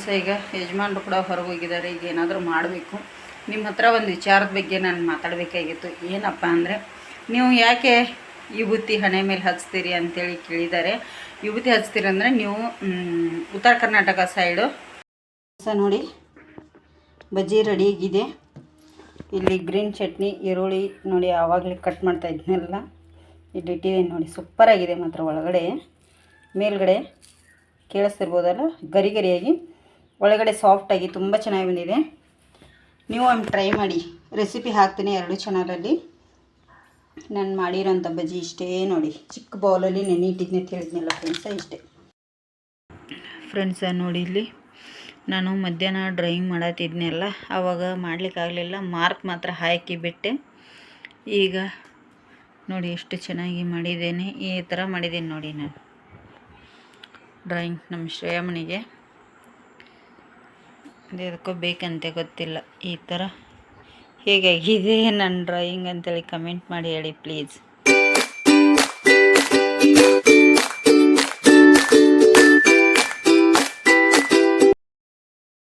Friends, ಈಗ ಯಜಮಾನ್ರು ಕೂಡ ಹೊರಗೆ ಹೋಗಿದ್ದಾರೆ. ಈಗ ಏನಾದರೂ ಮಾಡಬೇಕು. ನಿಮ್ಮ ಹತ್ರ ಒಂದು ವಿಚಾರದ ಬಗ್ಗೆ ನಾನು ಮಾತಾಡಬೇಕಾಗಿತ್ತು. ಏನಪ್ಪ ಅಂದರೆ, ನೀವು ಯಾಕೆ ವಿಭೂತಿ ಹಣೆ ಮೇಲೆ ಹಚ್ತೀರಿ ಅಂತೇಳಿ ಕೇಳಿದ್ದಾರೆ. ವಿಭೂತಿ ಹಚ್ತೀರಿ ಅಂದರೆ ನೀವು ಉತ್ತರ ಕರ್ನಾಟಕ ಸೈಡು. ಸ ನೋಡಿ, ಬಜ್ಜಿ ರೆಡಿ ಆಗಿದೆ. ಇಲ್ಲಿ ಗ್ರೀನ್ ಚಟ್ನಿ, ಈರುಳ್ಳಿ, ನೋಡಿ, ಆವಾಗಲೇ ಕಟ್ ಮಾಡ್ತಾ ಇದ್ನೆಲ್ಲ. ಇಲ್ಲಿ ಇಟ್ಟಿದ್ದೀನಿ ನೋಡಿ ಸೂಪರಾಗಿದೆ ಮಾತ್ರ ಒಳಗಡೆ. ಮೇಲ್ಗಡೆ ಕೇಳಿಸ್ತಿರ್ಬೋದಲ್ಲ? ಗರಿ ಗರಿಯಾಗಿ ಒಳಗಡೆ ಸಾಫ್ಟಾಗಿ ತುಂಬ ಚೆನ್ನಾಗಿ ಬಂದಿದೆ. ನೀವು ಒಮ್ಮೆ ಟ್ರೈ ಮಾಡಿ. ರೆಸಿಪಿ ಹಾಕ್ತೀನಿ ಎರಡು ಚಾನಲಲ್ಲಿ ನಾನು ಮಾಡಿರೋಂಥ ಬಜ್ಜಿ ಇಷ್ಟೇ ನೋಡಿ. ಚಿಕ್ಕ ಬೌಲಲ್ಲಿ ನೆನೆ ಇಟ್ಟಿದ್ನಿ ಅಂತ ಹೇಳಿದ್ನಲ್ಲ ಫ್ರೆಂಡ್ಸ ಇಷ್ಟೇ. ಫ್ರೆಂಡ್ಸ ನೋಡಿ ಇಲ್ಲಿ ನಾನು ಮಧ್ಯಾಹ್ನ ಡ್ರಾಯಿಂಗ್ ಮಾಡತ್ತಿದ್ನೆಲ್ಲ ಆವಾಗ ಮಾಡಲಿಕ್ಕಾಗಲಿಲ್ಲ ಮಾರ್ಕ್ ಮಾತ್ರ ಹಾಕಿ ಬಿಟ್ಟೆ. ಈಗ ನೋಡಿ ಎಷ್ಟು ಚೆನ್ನಾಗಿ ಮಾಡಿದ್ದೇನೆ. ಈ ಥರ ಮಾಡಿದ್ದೀನಿ ನೋಡಿ ನಾನು. ಡ್ರಾಯಿಂಗ್ ನಮ್ಮ ಶ್ರೇಯಮ್ಮನಿಗೆ. ಅದು ಎದಕ್ಕೋ ಬೇಕಂತೆ ಗೊತ್ತಿಲ್ಲ. ಈ ಥರ ಹೇಗಾಗಿದೆ ನನ್ನ ಡ್ರಾಯಿಂಗ್ ಅಂತೇಳಿ ಕಮೆಂಟ್ ಮಾಡಿ ಹೇಳಿ please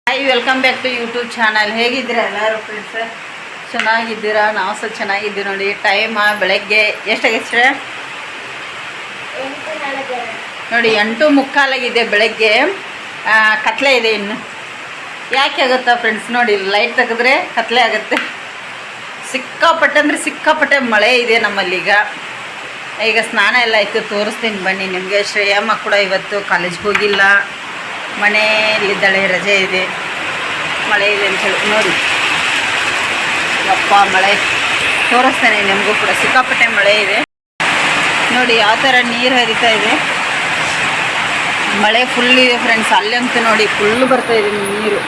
hi welcome back to YouTube channel ಹೇಗಿದ್ದೀರ ಎಲ್ಲರೂ ಫ್ರೆಂಡ್ಸ್ ಚೆನ್ನಾಗಿದ್ದೀರಾ? ನಾವು ಸಹ ಚೆನ್ನಾಗಿದ್ದೀವಿ ನೋಡಿ. ಟೈಮ ಬೆಳಗ್ಗೆ ಎಷ್ಟಾಗೈತೆ ಶ್ರೇಯ? ನೋಡಿ ಎಂಟು ಮುಕ್ಕಾಲಾಗಿದೆ ಬೆಳಗ್ಗೆ. ಕತ್ಲೆ ಇದೆ ಇನ್ನು. ಯಾಕೆ ಆಗುತ್ತಾ ಫ್ರೆಂಡ್ಸ್ ನೋಡಿ ಲೈಟ್ ತೆಗೆದ್ರೆ ಕತ್ಲೆ ಆಗುತ್ತೆ. ಸಿಕ್ಕಾಪಟ್ಟೆ ಅಂದರೆ ಸಿಕ್ಕಾಪಟ್ಟೆ ಮಳೆ ಇದೆ ನಮ್ಮಲ್ಲಿ ಈಗ ಸ್ನಾನ ಎಲ್ಲ ಆಯಿತು, ತೋರಿಸ್ತೀನಿ ಬನ್ನಿ ನಿಮಗೆ. ಶ್ರೇಯಮ್ಮ ಕೂಡ ಇವತ್ತು ಕಾಲೇಜ್ಗೆ ಹೋಗಿಲ್ಲ. ಮನೆಯಲ್ಲಿದ್ದಾಳೆ ರಜೆ ಇದೆ. ಮಳೆ ಇದೆ ಅಂತ ಹೇಳಿ, ನೋಡಿ. ಅಪ್ಪ ಮಳೆ. ತೋರಿಸ್ತೇನೆ ನಿಮಗೂ ಕೂಡ. ಸಿಕ್ಕಾಪಟ್ಟೆ ಮಳೆ ಇದೆ. ನೋಡಿ, ಯಾವ ಥರ ನೀರು ಹರಿತಾ ಇದೆ. ಮಳೆ ಫುಲ್ ಇದೆ ಫ್ರೆಂಡ್ಸ್ ಅಲ್ಲಂತೂ ನೋಡಿ ಫುಲ್ ಬರ್ತಾ ಇದೆ ನೀರು.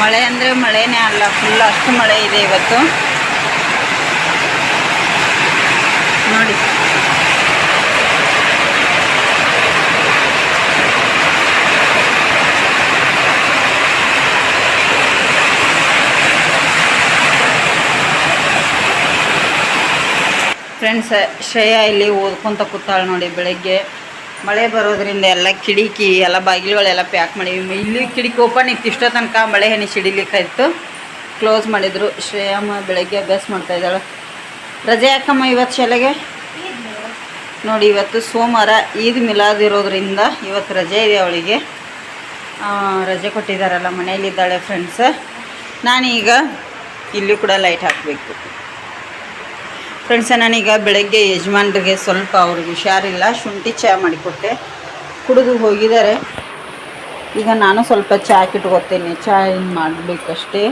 ಮಳೆ ಅಂದರೆ ಮಳೆನೇ ಅಲ್ಲ ಫುಲ್ ಅಷ್ಟು ಮಳೆ ಇದೆ ಇವತ್ತು. ನೋಡಿ. ಫ್ರೆಂಡ್ಸ್ ಶ್ರೇಯಾ ಇಲ್ಲಿ ಓದ್ಕೊತ ಕೂತಾಳೆ ನೋಡಿ ಬೆಳಗ್ಗೆ. ಮಳೆ ಬರೋದ್ರಿಂದ ಎಲ್ಲ ಕಿಡಿಕಿ ಎಲ್ಲ ಬಾಗಿಲುಗಳೆಲ್ಲ ಪ್ಯಾಕ್ ಮಾಡಿ ಇಲ್ಲಿ ಕಿಡಿಕಿ ಓಪನ್ ಇತ್ತು. ಇಷ್ಟೋ ತನಕ ಮಳೆ ಹನಿ ಸಿಡಿಲಿಕ್ಕಾಯ್ತು ಕ್ಲೋಸ್ ಮಾಡಿದರು. ಶ್ರೇಯಮ್ಮ ಬೆಳಗ್ಗೆ ಅಭ್ಯಾಸ ಮಾಡ್ತಾ ಇದ್ದಾಳೆ. ರಜೆ ಯಾಕಮ್ಮ ಇವತ್ತು ಶಾಲೆಗೆ? ನೋಡಿ, ಇವತ್ತು ಸೋಮವಾರ ಈದ್ ಮಿಲಾದ್ ಇರೋದ್ರಿಂದ ಇವತ್ತು ರಜೆ ಇದೆ ಅವಳಿಗೆ. ರಜೆ ಕೊಟ್ಟಿದ್ದಾರಲ್ಲ, ಮನೆಯಲ್ಲಿದ್ದಾಳೆ ಫ್ರೆಂಡ್ಸ್ ನಾನೀಗ ಇಲ್ಲಿ ಕೂಡ ಲೈಟ್ ಹಾಕಬೇಕು. ಫ್ರೆಂಡ್ಸ ನಾನೀಗ ಬೆಳಗ್ಗೆ ಯಜಮಾನ್ರಿಗೆ ಸ್ವಲ್ಪ ಅವ್ರಿಗೆ ಹುಷಾರಿಲ್ಲ. ಶುಂಠಿ ಚಹಾ ಮಾಡಿಕೊಟ್ಟೆ. ಕುಡಿದು ಹೋಗಿದ್ದಾರೆ. ಈಗ ನಾನು ಸ್ವಲ್ಪ ಚಹಾ ಇಟ್ಕೋತೇನೆ ಚಹಾ ಏನು ಮಾಡಬೇಕಷ್ಟೇ.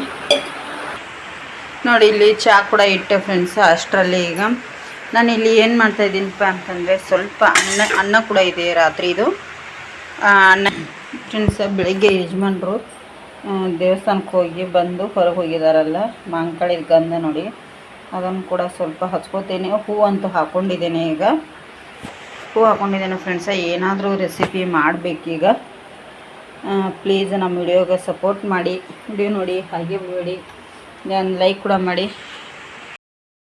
ನೋಡಿ, ಇಲ್ಲಿ ಚಹಾ ಕೂಡ ಇಟ್ಟೆ ಫ್ರೆಂಡ್ಸ್ ಅಷ್ಟರಲ್ಲಿ ಈಗ. ನಾನು ಇಲ್ಲಿ ಏನು ಮಾಡ್ತಾ ಇದ್ದೀನಿಪ್ಪ ಅಂತಂದರೆ ಸ್ವಲ್ಪ ಅನ್ನ ಅನ್ನ ಕೂಡ ಇದೆ ರಾತ್ರಿ ಇದು. ಅನ್ನ. ಫ್ರೆಂಡ್ಸ್ ಬೆಳಗ್ಗೆ ಯಜಮಾನ್ರು ದೇವಸ್ಥಾನಕ್ಕೆ ಹೋಗಿ ಬಂದು ಹೊರಗೆ ಹೋಗಿದಾರಲ್ಲ, ಮಾಂಕಳಿದ ಗಂಧ ನೋಡಿ. ಅದನ್ನು ಕೂಡ ಸ್ವಲ್ಪ ಹಚ್ಕೋತೇನೆ. ಹೂ ಅಂತೂ ಹಾಕ್ಕೊಂಡಿದ್ದೇನೆ ಈಗ. ಹೂ ಹಾಕ್ಕೊಂಡಿದ್ದೇನೆ ಫ್ರೆಂಡ್ಸ ಏನಾದರೂ ರೆಸಿಪಿ ಮಾಡಬೇಕೀಗ. ಪ್ಲೀಸ್ ನಮ್ಮ ವಿಡಿಯೋಗೆ ಸಪೋರ್ಟ್ ಮಾಡಿ. ವಿಡಿಯೋ ನೋಡಿ, ಹಾಗೆ ಬಿಡಿ ನಾನು ಲೈಕ್ ಕೂಡ ಮಾಡಿ.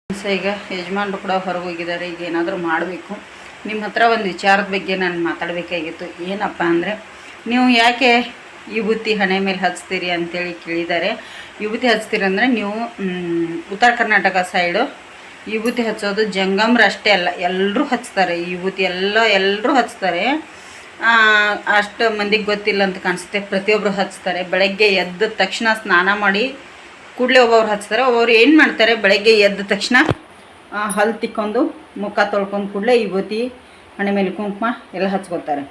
ಫ್ರೆಂಡ್ಸ ಈಗ ಯಜಮಾನ್ರು ಕೂಡ ಹೊರಗೆ ಹೋಗಿದ್ದಾರೆ. ಈಗ ಏನಾದರೂ ಮಾಡಬೇಕು. ನಿಮ್ಮ ಹತ್ರ ಒಂದು ವಿಚಾರದ ಬಗ್ಗೆ ನಾನು ಮಾತಾಡಬೇಕಾಗಿತ್ತು. ಏನಪ್ಪ ಅಂದರೆ, ನೀವು ಯಾಕೆ ಈ ಬುತ್ತಿ ಹಣೆ ಮೇಲೆ ಹಚ್ತೀರಿ ಅಂತೇಳಿ ಕೇಳಿದ್ದಾರೆ. ವಿಭೂತಿ ಹಚ್ತೀರಂದ್ರೆ ನೀವು ಉತ್ತರ ಕರ್ನಾಟಕ ಸೈಡು ವಿಭೂತಿ ಹಚ್ಚೋದು ಜಂಗಮ್ರ ಅಷ್ಟೇ ಅಲ್ಲ ಎಲ್ಲರೂ ಹಚ್ತಾರೆ ಈ ವಿಭೂತಿ, ಎಲ್ಲ ಎಲ್ಲರೂ ಹಚ್ತಾರೆ. ಅಷ್ಟು ಮಂದಿಗೆ ಗೊತ್ತಿಲ್ಲ ಅಂತ ಕಾಣಿಸುತ್ತೆ ಪ್ರತಿಯೊಬ್ಬರು ಹಚ್ತಾರೆ. ಬೆಳಗ್ಗೆ ಎದ್ದ ತಕ್ಷಣ ಸ್ನಾನ ಮಾಡಿ ಕೂಡಲೇ ಒಬ್ಬೊಬ್ರು ಹಚ್ತಾರೆ. ಒಬ್ಬೊಬ್ರು ಏನು ಮಾಡ್ತಾರೆ, ಬೆಳಗ್ಗೆ ಎದ್ದ ತಕ್ಷಣ ಹಲ್ ತಿಕ್ಕೊಂಡು ಮುಖ ತೊಳ್ಕೊಂಡು ಕೂಡಲೇ ವಿಭೂತಿ ಹಣೆ ಮೇಲೆ ಕುಂಕುಮ ಎಲ್ಲ ಹಚ್ಕೋತಾರೆ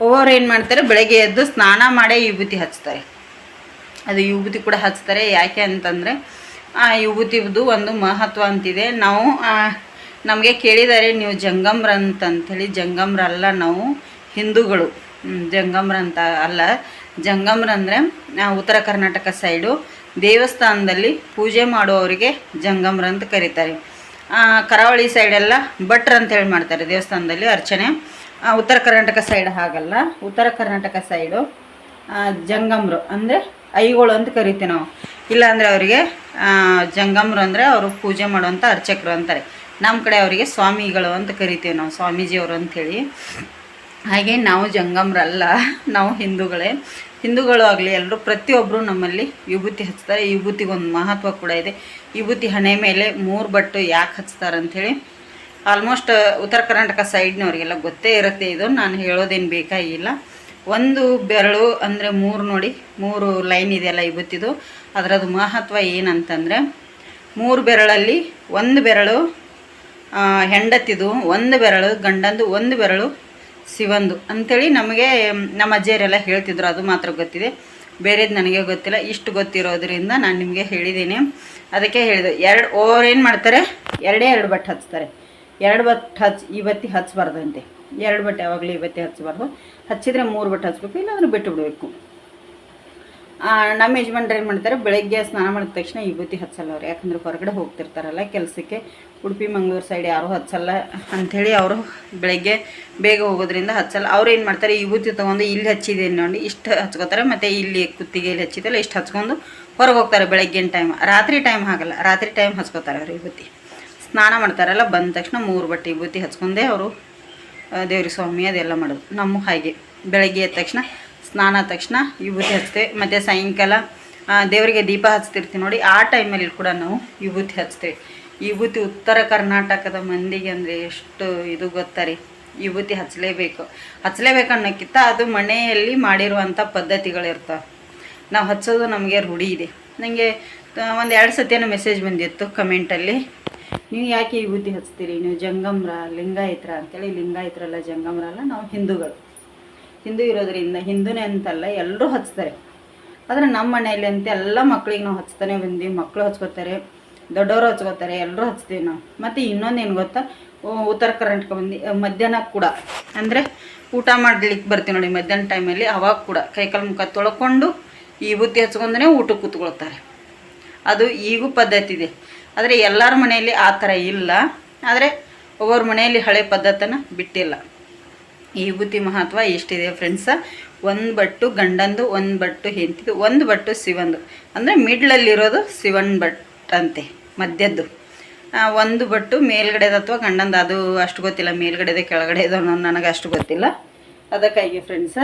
ಒಬ್ಬೊಬ್ರು ಏನು ಮಾಡ್ತಾರೆ, ಬೆಳಗ್ಗೆ ಎದ್ದು ಸ್ನಾನ ಮಾಡೇ ವಿಭೂತಿ ಹಚ್ತಾರೆ. ಅದು ವಿಭೂತಿ ಕೂಡ ಹಚ್ತಾರೆ. ಯಾಕೆ ಅಂತಂದರೆ, ಆ ವಿಭೂತಿದು ಒಂದು ಮಹತ್ವ ಅಂತಿದೆ. ನಾವು ನಮಗೆ ಕೇಳಿದ್ದಾರೆ ನೀವು ಜಂಗಮ್ರ ಅಂತಂಥೇಳಿ ಜಂಗಮ್ರ ಅಲ್ಲ ನಾವು ಹಿಂದೂಗಳು. ಜಂಗಮ್ರ ಅಂತ ಅಲ್ಲ. ಜಂಗಮ್ರ ಅಂದರೆ ಉತ್ತರ ಕರ್ನಾಟಕ ಸೈಡು ದೇವಸ್ಥಾನದಲ್ಲಿ ಪೂಜೆ ಮಾಡುವವರಿಗೆ ಜಂಗಮ್ರ ಅಂತ ಕರೀತಾರೆ ಕರಾವಳಿ ಸೈಡೆಲ್ಲ ಭಟ್ರು ಅಂತೇಳಿ ಮಾಡ್ತಾರೆ ದೇವಸ್ಥಾನದಲ್ಲಿ ಅರ್ಚನೆ. ಉತ್ತರ ಕರ್ನಾಟಕ ಸೈಡ್ ಹಾಗಲ್ಲ. ಉತ್ತರ ಕರ್ನಾಟಕ ಸೈಡು ಜಂಗಮ್ರು. ಅಂದರೆ ಐಗಳು ಅಂತ ಕರಿತೀವಿ ನಾವು. ಇಲ್ಲಾಂದರೆ ಅವರಿಗೆ ಜಂಗಮ್ರು ಅಂದರೆ ಅವರು ಪೂಜೆ ಮಾಡುವಂಥ ಅರ್ಚಕರು ಅಂತಾರೆ. ನಮ್ಮ ಕಡೆ ಅವರಿಗೆ ಸ್ವಾಮಿಗಳು ಅಂತ ಕರಿತೀವಿ ನಾವು, ಸ್ವಾಮೀಜಿಯವರು ಅಂಥೇಳಿ ಹಾಗೆ ನಾವು ಜಂಗಮ್ರಲ್ಲ, ನಾವು ಹಿಂದೂಗಳೇ. ಹಿಂದೂಗಳು ಆಗಲಿ ಎಲ್ಲರೂ ಪ್ರತಿಯೊಬ್ಬರು ನಮ್ಮಲ್ಲಿ ವಿಭೂತಿ ಹಚ್ತಾರೆ. ವಿಭೂತಿಗೊಂದು ಮಹತ್ವ ಕೂಡ ಇದೆ. ವಿಭೂತಿ ಹಣೆ ಮೇಲೆ ಮೂರು ಬಟ್ಟು ಯಾಕೆ ಹಚ್ತಾರೆ ಅಂಥೇಳಿ ಆಲ್ಮೋಸ್ಟ್ ಉತ್ತರ ಕರ್ನಾಟಕ ಸೈಡ್ನವ್ರಿಗೆಲ್ಲ ಗೊತ್ತೇ ಇರುತ್ತೆ ಇದು. ನಾನು ಹೇಳೋದೇನು ಬೇಕಾಗಿಲ್ಲ ಒಂದು, ಬೆರಳು ಅಂದರೆ ಮೂರು ನೋಡಿ. ಮೂರು ಲೈನ್ ಇದೆಯಲ್ಲ ಇವತ್ತಿದು. ಅದರದ್ದು ಮಹತ್ವ ಏನಂತಂದರೆ, ಮೂರು ಬೆರಳಲ್ಲಿ ಒಂದು ಬೆರಳು ಹೆಂಡತಿದು ಒಂದು ಬೆರಳು, ಗಂಡಂದು ಒಂದು ಬೆರಳು ಸಿವಂದು ಅಂಥೇಳಿ ನಮಗೆ ನಮ್ಮ ಅಜ್ಜಿಯರೆಲ್ಲ ಹೇಳ್ತಿದ್ರು, ಅದು ಮಾತ್ರ ಗೊತ್ತಿದೆ. ಬೇರೆದು ನನಗೆ ಗೊತ್ತಿಲ್ಲ, ಇಷ್ಟು ಗೊತ್ತಿರೋದ್ರಿಂದ ನಾನು ನಿಮಗೆ ಹೇಳಿದ್ದೀನಿ ಅದಕ್ಕೆ ಹೇಳಿದೆ, ಎರಡು ಓವರ್ ಏನು ಮಾಡ್ತಾರೆ? ಎರಡೇ ಎರಡು ಬಟ್ಟೆ ಹಚ್ತಾರೆ. ಎರಡು ಬಟ್ಟೆ ಹಚ್ ಇವತ್ತಿ ಹಚ್ಚಬಾರ್ದಂತೆ ಎರಡು ಬಟ್ಟೆ ಯಾವಾಗಲೂ ಇವತ್ತಿ ಹಚ್ಚಬಾರ್ದು ಹಚ್ಚಿದ್ರೆ ಮೂರು ಬಟ್ಟೆ ಹಚ್ಚಬೇಕು ಇಲ್ಲಾಂದ್ರೆ ಬಿಟ್ಟು ಬಿಡಬೇಕು. ನಮ್ಮ ಯಜಮಾನ್ರು ಏನು ಮಾಡ್ತಾರೆ, ಬೆಳಗ್ಗೆ ಸ್ನಾನ ಮಾಡಿದ ತಕ್ಷಣ ವಿಭೂತಿ ಹಚ್ಚಲ್ಲ ಅವ್ರು. ಯಾಕಂದ್ರೆ ಹೊರಗಡೆ ಹೋಗ್ತಿರ್ತಾರಲ್ಲ ಕೆಲಸಕ್ಕೆ. ಉಡುಪಿ, ಮಂಗಳೂರು ಸೈಡ್ ಯಾರೂ ಹಚ್ಚಲ್ಲ ಅಂಥೇಳಿ ಅವರು ಬೆಳಗ್ಗೆ ಬೇಗ ಹೋಗೋದ್ರಿಂದ ಹಚ್ಚಲ್ಲ. ಅವ್ರು ಏನು ಮಾಡ್ತಾರೆ ವಿಭೂತಿ ತೊಗೊಂಡು ಇಲ್ಲಿ ಹಚ್ಚಿದೆ ನೋಡಿ, ಇಷ್ಟು ಹಚ್ಕೋತಾರೆ. ಮತ್ತು ಇಲ್ಲಿ ಕುತ್ತಿಗೆಯಲ್ಲಿ ಹಚ್ಚಿದಲ್ಲ ಇಷ್ಟು ಹಚ್ಕೊಂಡು ಹೊರಗೆ ಹೋಗ್ತಾರೆ ಬೆಳಗ್ಗಿನ ಟೈಮ್ ರಾತ್ರಿ ಟೈಮ್ ಆಗಲ್ಲ ರಾತ್ರಿ ಟೈಮ್ ಹಚ್ಕೋತಾರೆ ಅವರು ವಿಭೂತಿ ಸ್ನಾನ ಮಾಡ್ತಾರಲ್ಲ, ಬಂದ ತಕ್ಷಣ ಮೂರು ಬಟ್ಟೆ ವಿಭೂತಿ ಹಚ್ಕೊಂಡೇ ಅವರು ದೇವ್ರಿಗೆ ಸ್ವಾಮಿ ಅದೆಲ್ಲ ಮಾಡೋದು. ನಮ್ಮ ಹಾಗೆ. ಬೆಳಗ್ಗೆ ಎದ್ದ ತಕ್ಷಣ, ಸ್ನಾನ ಆದ ತಕ್ಷಣ ವಿಭೂತಿ ಹಚ್ತೇವೆ. ಮತ್ತು ಸಾಯಂಕಾಲ ದೇವರಿಗೆ ದೀಪ ಹಚ್ತಿರ್ತೀವಿ ನೋಡಿ, ಆ ಟೈಮಲ್ಲಿ ಕೂಡ ನಾವು ವಿಭೂತಿ ಹಚ್ತೇವೆ. ವಿಭೂತಿ ಉತ್ತರ ಕರ್ನಾಟಕದ ಮಂದಿಗೆ ಅಂದರೆ ಎಷ್ಟು ಇದು ಗೊತ್ತಾರೆ ವಿಭೂತಿ ಹಚ್ಚಲೇಬೇಕು ಹಚ್ಚಲೇಬೇಕು ಅನ್ನೋಕ್ಕಿಂತ ಅದು ಮನೆಯಲ್ಲಿ ಮಾಡಿರುವಂಥ ಪದ್ಧತಿಗಳಿರ್ತವೆ. ನಾವು ಹಚ್ಚೋದು ನಮಗೆ ರೂಢಿ ಇದೆ. ನನಗೆ ಒಂದು ಎರಡು ಸತಿಯನ್ನು ಮೆಸೇಜ್ ಬಂದಿತ್ತು ಕಮೆಂಟಲ್ಲಿ ನೀವು ಯಾಕೆ ಈ ಬುದ್ಧಿ ಹಚ್ತೀರಿ? ನೀವು ಜಂಗಮ್ರ, ಲಿಂಗಾಯತ್ರ ಅಂತೇಳಿ ಲಿಂಗಾಯತ್ರಲ್ಲ ಜಂಗಮ್ರ ಅಲ್ಲ ನಾವು ಹಿಂದೂಗಳು. ಹಿಂದೂ ಇರೋದ್ರಿಂದ ಹಿಂದೂನೇ ಅಂತಲ್ಲ ಎಲ್ಲರೂ ಹಚ್ತಾರೆ. ಆದರೆ ನಮ್ಮ ಮನೆಯಲ್ಲಿ ಅಂತ ಎಲ್ಲ ಮಕ್ಳಿಗೆ ನಾವು ಹಚ್ತಾನೆ ಬಂದೀವಿ. ಮಕ್ಕಳು ಹಚ್ಕೋತಾರೆ, ದೊಡ್ಡವರು ಹಚ್ಕೋತಾರೆ ಎಲ್ಲರೂ ಹಚ್ತೀವಿ ನಾವು. ಮತ್ತು ಏನು ಗೊತ್ತಾ? ಉತ್ತರ ಕರ್ನಾಟಕ ಬಂದು ಮಧ್ಯಾಹ್ನ ಕೂಡ. ಅಂದರೆ ಊಟ ಮಾಡ್ಲಿಕ್ಕೆ ಬರ್ತೀವಿ ನೋಡಿ, ಮಧ್ಯಾಹ್ನ ಟೈಮಲ್ಲಿ ಅವಾಗ ಕೂಡ. ಕೈಕಾಲು ಮುಖ ತೊಳ್ಕೊಂಡು ಈ ಬುತ್ತಿ ಹಚ್ಕೊಂಡೇ ಊಟಕ್ಕೆ ಕೂತ್ಕೊಳ್ತಾರೆ. ಅದು ಈಗೂ ಪದ್ಧತಿ ಇದೆ. ಆದರೆ ಎಲ್ಲರ ಮನೆಯಲ್ಲಿ ಆ ಥರ ಇಲ್ಲ. ಆದರೆ ಒಬ್ಬರ ಮನೆಯಲ್ಲಿ ಹಳೆ ಪದ್ಧತಿನ ಬಿಟ್ಟಿಲ್ಲ. ಈ ವಿಭೂತಿ ಮಹತ್ವ ಎಷ್ಟಿದೆ ಫ್ರೆಂಡ್ಸ ಒಂದು ಬಟ್ಟು ಗಂಡಂದು, ಒಂದು ಬಟ್ಟು ಹೆಂಡತಿದು, ಒಂದು ಬಟ್ಟು ಶಿವಂದು. ಅಂದರೆ ಮಿಡ್ಲಲ್ಲಿರೋದು ಶಿವನ್ ಬಟ್ ಅಂತೆ ಮಧ್ಯದ್ದು ಒಂದು ಬಟ್ಟು ಮೇಲ್ಗಡೆದು ಅಥವಾ ಗಂಡಂದು, ಅದು ಅಷ್ಟು ಗೊತ್ತಿಲ್ಲ. ಮೇಲ್ಗಡೆದೆ, ಕೆಳಗಡೆದು ಅನ್ನೋದು ನನಗೆ ಅಷ್ಟು ಗೊತ್ತಿಲ್ಲ. ಅದಕ್ಕಾಗಿ ಫ್ರೆಂಡ್ಸ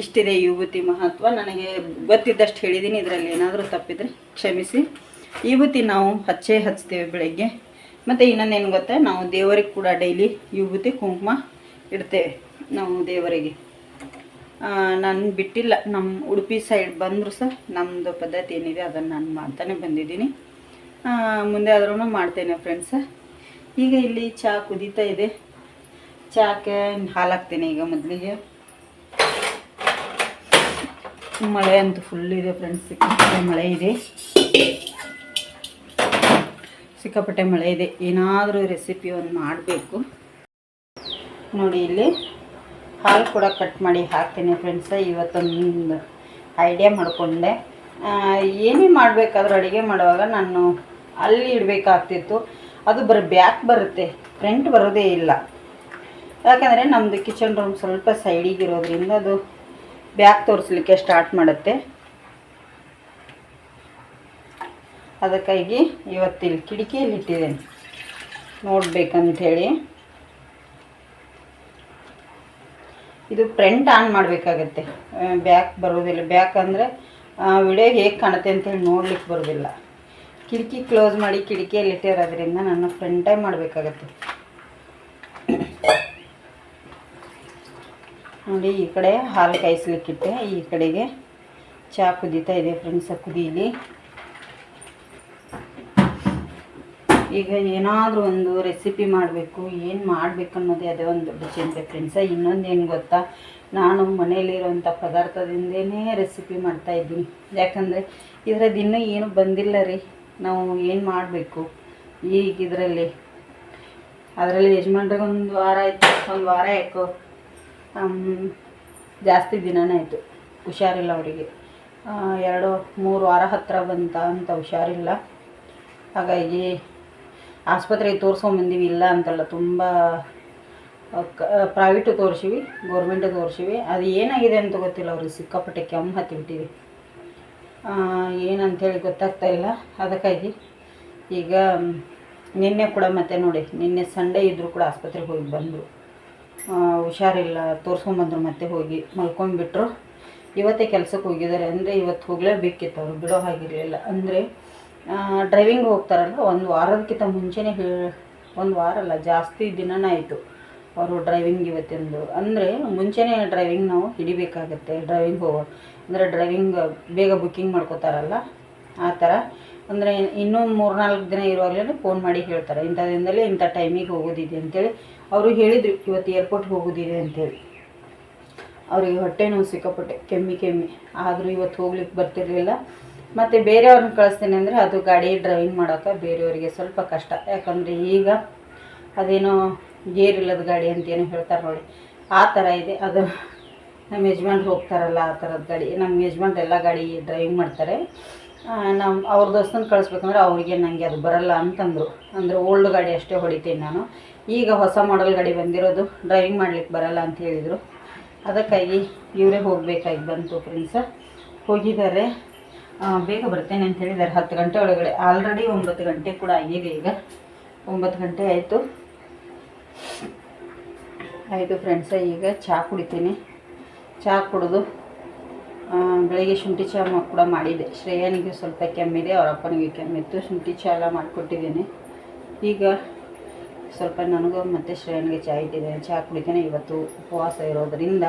ಇಷ್ಟಿದೆ ವಿಭೂತಿ ಮಹತ್ವ. ನನಗೆ ಗೊತ್ತಿದ್ದಷ್ಟು ಹೇಳಿದ್ದೀನಿ ಇದರಲ್ಲಿ ಏನಾದರೂ ತಪ್ಪಿದರೆ ಕ್ಷಮಿಸಿ. ವಿಭೂತಿ ನಾವು ಹಚ್ಚೇ ಹಚ್ತೇವೆ ಬೆಳಗ್ಗೆ. ಮತ್ತು ಇನ್ನೊಂದೇನು ಗೊತ್ತಾ? ನಾವು ದೇವರಿಗೆ ಕೂಡ ಡೈಲಿ ವಿಭೂತಿ ಕುಂಕುಮ ಇಡ್ತೇವೆ ನಾವು ದೇವರಿಗೆ. ನಾನು ಬಿಟ್ಟಿಲ್ಲ. ನಮ್ಮ ಉಡುಪಿ ಸೈಡ್ ಬಂದರೂ ಸಹ ನಮ್ಮದು ಪದ್ಧತಿ ಏನಿದೆ ಅದನ್ನು ನಾನು ಮಾಡ್ತಾನೆ ಬಂದಿದ್ದೀನಿ. ಮುಂದೆ ಆದ್ರೂ ಮಾಡ್ತೇನೆ ಫ್ರೆಂಡ್ಸ ಈಗ ಇಲ್ಲಿ ಚಹಾ ಕುದೀತಾ ಇದೆ. ಚಹಾಕ್ಕೆ ಹಾಲು ಹಾಕ್ತೇನೆ ಈಗ ಮೊದಲಿಗೆ. ಮಳೆ ಅಂತೂ ಫುಲ್ ಇದೆ ಫ್ರೆಂಡ್ಸ್ ಮಳೆ ಇದೆ. ಸಿಕ್ಕಾಪಟ್ಟೆ ಮಳೆ ಇದೆ. ಏನಾದರೂ ರೆಸಿಪಿ ಒಂದು ಮಾಡಬೇಕು. ನೋಡಿ ಇಲ್ಲಿ ಹಾಲು ಕೂಡ ಕಟ್ ಮಾಡಿ ಹಾಕ್ತೀನಿ ಫ್ರೆಂಡ್ಸ ಇವತ್ತೊಂದು ಐಡಿಯಾ ಮಾಡಿಕೊಂಡೆ. ಏನೇ ಮಾಡಬೇಕಾದ್ರೂ ಅಡುಗೆ ಮಾಡುವಾಗ ನಾನು ಅಲ್ಲಿ ಇಡಬೇಕಾಗ್ತಿತ್ತು. ಅದು ಬರ, ಬ್ಯಾಕ್ ಬರುತ್ತೆ. ಫ್ರಂಟ್ ಬರೋದೇ ಇಲ್ಲ. ಯಾಕಂದರೆ ನಮ್ಮದು ಕಿಚನ್ ರೂಮ್ ಸ್ವಲ್ಪ ಸೈಡಿಗಿರೋದ್ರಿಂದ ಅದು ಬ್ಯಾಕ್ ತೋರಿಸ್ಲಿಕ್ಕೆ ಸ್ಟಾರ್ಟ್ ಮಾಡುತ್ತೆ. ಅದಕ್ಕಾಗಿ ಇವತ್ತಿಲ್ಲಿ ಕಿಟಕಿಯಲ್ಲಿ ಇಟ್ಟಿದ್ದೇನೆ. ನೋಡ್ಬೇಕಂಥೇಳಿ ಇದು ಫ್ರಂಟ್ ಆನ್ ಮಾಡಬೇಕಾಗತ್ತೆ. ಬ್ಯಾಕ್ ಬರೋದಿಲ್ಲ ಬ್ಯಾಕ್ ಅಂದರೆ ವಿಡಿಯೋ ಹೇಗೆ ಕಾಣುತ್ತೆ ಅಂತೇಳಿ ನೋಡ್ಲಿಕ್ಕೆ ಬರೋದಿಲ್ಲ ಕಿಟಕಿ ಕ್ಲೋಸ್ ಮಾಡಿ ಕಿಟಕಿಯಲ್ಲಿ ಇಟ್ಟಿರೋದ್ರಿಂದ ನಾನು ಫ್ರಂಟೇ ಮಾಡಬೇಕಾಗತ್ತೆ. ನೋಡಿ, ಈ ಕಡೆ ಹಾಲು ಕಾಯಿಸ್ಲಿಕ್ಕಿಟ್ಟೆ. ಈ ಕಡೆಗೆ ಚಹಾ ಕುದೀತಾ ಇದೆ ಫ್ರೆಂಡ್ಸ ಕುದೀಲಿ. ಈಗ ಏನಾದರೂ ಒಂದು ರೆಸಿಪಿ ಮಾಡಬೇಕು, ಏನು ಮಾಡಬೇಕು ಅನ್ನೋದೇ ಅದೇ ಒಂದು ದೊಡ್ಡ ಚಿಂತೆ ಫ್ರೆಂಡ್ಸ ಇನ್ನೊಂದು ಏನು ಗೊತ್ತಾ? ನಾನು ಮನೆಯಲ್ಲಿರುವಂಥ ಪದಾರ್ಥದಿಂದನೇ ರೆಸಿಪಿ ಮಾಡ್ತಾ ಇದ್ದೀನಿ. ಯಾಕಂದರೆ ಇದರದ್ದು ಇನ್ನೂ ಏನು ಬಂದಿಲ್ಲ ರೀ. ನಾವು ಏನು ಮಾಡಬೇಕು? ಈಗ ಇದರಲ್ಲಿ, ಅದರಲ್ಲಿ ಯಜಮಾನ್ರಿಗೆ ಒಂದು ವಾರ ಆಯಿತು, ಒಂದು ವಾರ ಯಾಕೋ ಜಾಸ್ತಿ ದಿನನೇ ಆಯಿತು. ಹುಷಾರಿಲ್ಲ ಅವರಿಗೆ. ಎರಡು, ಮೂರು ವಾರ ಹತ್ತಿರ ಬಂತ ಅಂತ ಹುಷಾರಿಲ್ಲ. ಹಾಗಾಗಿ ಆಸ್ಪತ್ರೆಗೆ ತೋರಿಸ್ಕೊಂಬಂದೀವಿ ಇಲ್ಲ ಅಂತಲ್ಲ, ತುಂಬ ಪ್ರೈವೇಟ್ ತೋರಿಸಿವಿ ಗೌರ್ಮೆಂಟು ತೋರಿಸಿವಿ. ಅದು ಏನಾಗಿದೆ ಅಂತ ಗೊತ್ತಿಲ್ಲ, ಅವ್ರಿಗೆ ಸಿಕ್ಕಾಪಟ್ಟೆ ಕೆಮ್ಮು ಹತ್ತಿಬಿಟ್ಟಿದೆ ಏನಂಥೇಳಿ ಗೊತ್ತಾಗ್ತಾ ಇಲ್ಲ. ಅದಕ್ಕಾಗಿ ಈಗ, ನಿನ್ನೆ ಕೂಡ ಮತ್ತೆ ನೋಡಿ, ನಿನ್ನೆ ಸಂಡೇ ಇದ್ದರೂ ಕೂಡ ಆಸ್ಪತ್ರೆಗೆ ಹೋಗಿ ಬಂದರು. ಹುಷಾರಿಲ್ಲ ತೋರಿಸ್ಕೊಂಬಂದ್ರು ಮತ್ತೆ ಹೋಗಿ ಮಲ್ಕೊಂಡ್ಬಿಟ್ರು. ಇವತ್ತೇ ಕೆಲಸಕ್ಕೆ ಹೋಗಿದ್ದಾರೆ. ಅಂದರೆ ಇವತ್ತು ಹೋಗಲೇಬೇಕಿತ್ತು ಅವರು, ಬಿಡೋ ಹಾಗಿರಲಿಲ್ಲ. ಅಂದರೆ ಡ್ರೈವಿಂಗ್ ಹೋಗ್ತಾರಲ್ಲ ಒಂದು ವಾರದಕ್ಕಿಂತ ಮುಂಚೆನೇ ಹೇ, ಒಂದು ವಾರ ಅಲ್ಲ, ಜಾಸ್ತಿ ದಿನನೇ ಆಯಿತು ಅವರು ಡ್ರೈವಿಂಗ್ ಇವತ್ತಿಂದು. ಅಂದರೆ ಮುಂಚೆನೇ ಡ್ರೈವಿಂಗ್ ನಾವು ಹಿಡಿಬೇಕಾಗತ್ತೆ ಡ್ರೈವಿಂಗ್ ಹೋಗೋ. ಅಂದರೆ ಡ್ರೈವಿಂಗ್ ಬೇಗ ಬುಕ್ಕಿಂಗ್ ಮಾಡ್ಕೋತಾರಲ್ಲ, ಆ ಥರ ಅಂದರೆ ಇನ್ನೂ ಮೂರು ನಾಲ್ಕು ದಿನ ಇರುವಾಗಲೇ ಫೋನ್ ಮಾಡಿ ಹೇಳ್ತಾರೆ. ಇಂಥ ದಿನದಲ್ಲಿ ಇಂಥ ಟೈಮಿಗೆ ಹೋಗೋದಿದೆ ಅಂತೇಳಿ ಅವರು ಹೇಳಿದರು, ಇವತ್ತು ಏರ್ಪೋರ್ಟ್ಗೆ ಹೋಗೋದಿದೆ ಅಂತೇಳಿ. ಅವರಿಗೆ ಹೊಟ್ಟೆ ನೋವು ಸಿಕ್ಕಾಪಟ್ಟೆ, ಕೆಮ್ಮಿ ಕೆಮ್ಮಿ. ಆದರೂ ಇವತ್ತು ಹೋಗ್ಲಿಕ್ಕೆ ಬರ್ತಿರ್ಲಿಲ್ಲ. ಮತ್ತು ಬೇರೆಯವ್ರನ್ನ ಕಳಿಸ್ತೀನಿ ಅಂದರೆ ಅದು ಗಾಡಿ ಡ್ರೈವಿಂಗ್ ಮಾಡೋಕೆ ಬೇರೆಯವರಿಗೆ ಸ್ವಲ್ಪ ಕಷ್ಟ. ಯಾಕಂದರೆ ಈಗ ಅದೇನೋ ಗೇರ್ ಇಲ್ಲದ ಗಾಡಿ ಅಂತ ಏನೋ ಹೇಳ್ತಾರೆ ನೋಡಿ. ಆ ಥರ ಇದೆ. ಅದು ನಮ್ಮ ಯಜಮಾನ್ರು ಹೋಗ್ತಾರಲ್ಲ ಆ ಥರದ ಗಾಡಿ. ನಮ್ಮ ಯಜಮಾನ್ರು ಎಲ್ಲ ಗಾಡಿ ಡ್ರೈವಿಂಗ್ ಮಾಡ್ತಾರೆ. ನಮ್ಮ ಅವ್ರ ದೋಸ್ತನ ಕಳಿಸ್ಬೇಕಂದ್ರೆ ಅವರಿಗೆ ನನಗೆ ಅದು ಬರಲ್ಲ ಅಂತಂದರು. ಅಂದರೆ ಓಲ್ಡ್ ಗಾಡಿ ಅಷ್ಟೇ ಹೊಡಿತೀನಿ ನಾನು. ಈಗ ಹೊಸ ಮಾಡೆಲ್ ಗಾಡಿ ಬಂದಿರೋದು ಡ್ರೈವಿಂಗ್ ಮಾಡ್ಲಿಕ್ಕೆ ಬರಲ್ಲ ಅಂತ ಹೇಳಿದರು. ಅದಕ್ಕಾಗಿ ಇವರೇ ಹೋಗಬೇಕಾಗಿ ಬಂತು ಫ್ರೆಂಡ್ಸ ಹೋಗಿದ್ದಾರೆ. ಬೇಗ ಬರ್ತೇನೆ ಅಂತ ಹೇಳಿದ್ದಾರೆ. ಹತ್ತು ಗಂಟೆ ಒಳಗಡೆ. ಆಲ್ರೆಡಿ ಒಂಬತ್ತು ಗಂಟೆ ಕೂಡ ಆಗಿದೆ ಈಗ. ಒಂಬತ್ತು ಗಂಟೆ ಆಯಿತು. ಆಯಿತು ಫ್ರೆಂಡ್ಸ ಈಗ ಚಹಾ ಕುಡಿತೀನಿ. ಚಹಾ ಕುಡಿದು ಬೆಳಗ್ಗೆ ಶುಂಠಿ ಚಹಾ ಕೂಡ ಮಾಡಿದ್ದೆ. ಶ್ರೇಯನಿಗೆ ಸ್ವಲ್ಪ ಕೆಮ್ಮಿದೆ ಅವ್ರ ಅಪ್ಪನಿಗೆ ಕೆಮ್ಮಿತ್ತು ಶುಂಠಿ ಚಹಾ ಎಲ್ಲ ಮಾಡಿಕೊಟ್ಟಿದ್ದೀನಿ. ಈಗ ಸ್ವಲ್ಪ ನನಗೂ ಮತ್ತು ಶ್ರೇಯನಿಗೆ ಚಹಾ ಇಟ್ಟಿದ್ದೇನೆ. ಚಹಾ ಕುಡಿತೇನೆ. ಇವತ್ತು ಉಪವಾಸ ಇರೋದರಿಂದ